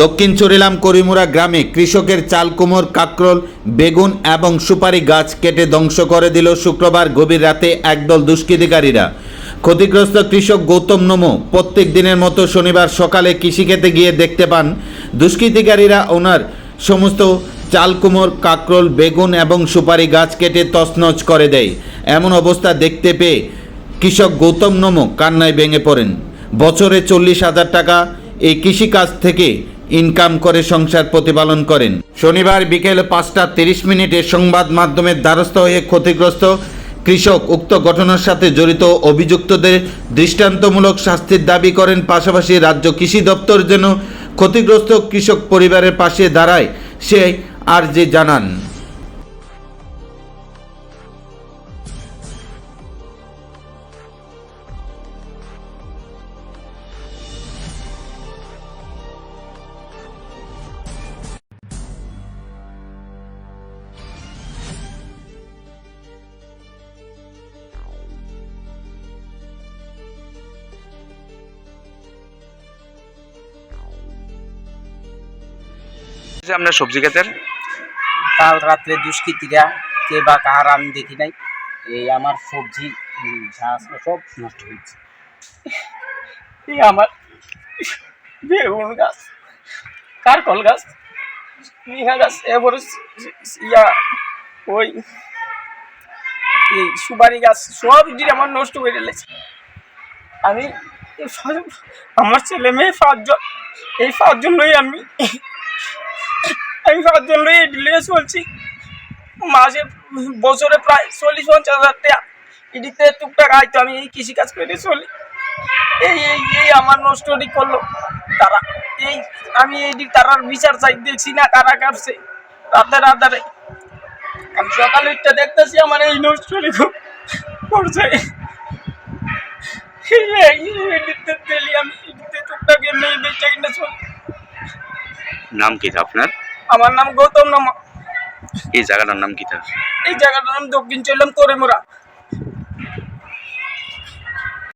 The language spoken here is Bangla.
দক্ষিণ চরিলাম করিমুরা গ্রামে কৃষকের চাল কুমোর কাকরোল, বেগুন এবং সুপারি গাছ কেটে ধ্বংস করে দিল শুক্রবার গভীর রাতে একদল দুষ্কৃতিকারীরা। ক্ষতিগ্রস্ত কৃষক গৌতম নমো প্রত্যেক দিনের মতো শনিবার সকালে কৃষিক্ষেতে গিয়ে দেখতে পান, দুষ্কৃতিকারীরা ওনার সমস্ত চাল কুমোর কাকরোল, বেগুন এবং সুপারি গাছ কেটে তছনছ করে দেয়। এমন অবস্থা দেখতে পেয়ে কৃষক গৌতম নমো কান্নায় ভেঙে পড়েন। বছরে চল্লিশ হাজার টাকা এই কৃষিকাজ থেকে ইনকাম করে সংসার প্রতিপালন করেন। শনিবার বিকেল পাঁচটা তিরিশ মিনিটে সংবাদ মাধ্যমের দ্বারস্থ হয়ে ক্ষতিগ্রস্ত কৃষক উক্ত ঘটনার সাথে জড়িত অভিযুক্তদের দৃষ্টান্তমূলক শাস্তির দাবি করেন। পাশাপাশি রাজ্য কৃষি দপ্তর যেন ক্ষতিগ্রস্ত কৃষক পরিবারের পাশে দাঁড়ায়, সে আর যে জানান। আপনার সবজি ক্ষেতের? কাল রাত্রে দুষ্কৃতীরা কে বা কার আমি দেখি নাই। এই আমার সবজি সব নষ্ট হয়েছে। এই আমার বেগুন গাছ, কারকল গাছ মিহা গাছ এবারে ইয়া, ওই, এই সুপারি গাছ, সব যদি আমার নষ্ট করে ফেলেছে আমি আমার ছেলে মেয়ে পাঁচজন, এই পাঁচজনই আমি আমি পাঁচজন লই ডিলে চলছি মাসে, বছরে প্রায় চল্লিশ, পঞ্চাশ হাজার টাকা। এদিকে টুকটাক আয়তো আমি এই কৃষিকাজ করে চলি। এই এই এই আমার নষ্টটি করল তারা। এই, আমি এই দিক তারার বিচার চাই, দেখছি না কারা কাটছে রাতে রাতারে আমি সকালে উঠতে দেখতেছি আমার এই নষ্টটি করছে। নাম কি আপনার? আমার নাম গৌতম নম এই জায়গাটার নাম কি তার? এই জায়গাটার নাম দক্ষিণ চললাম তোরেমুরা।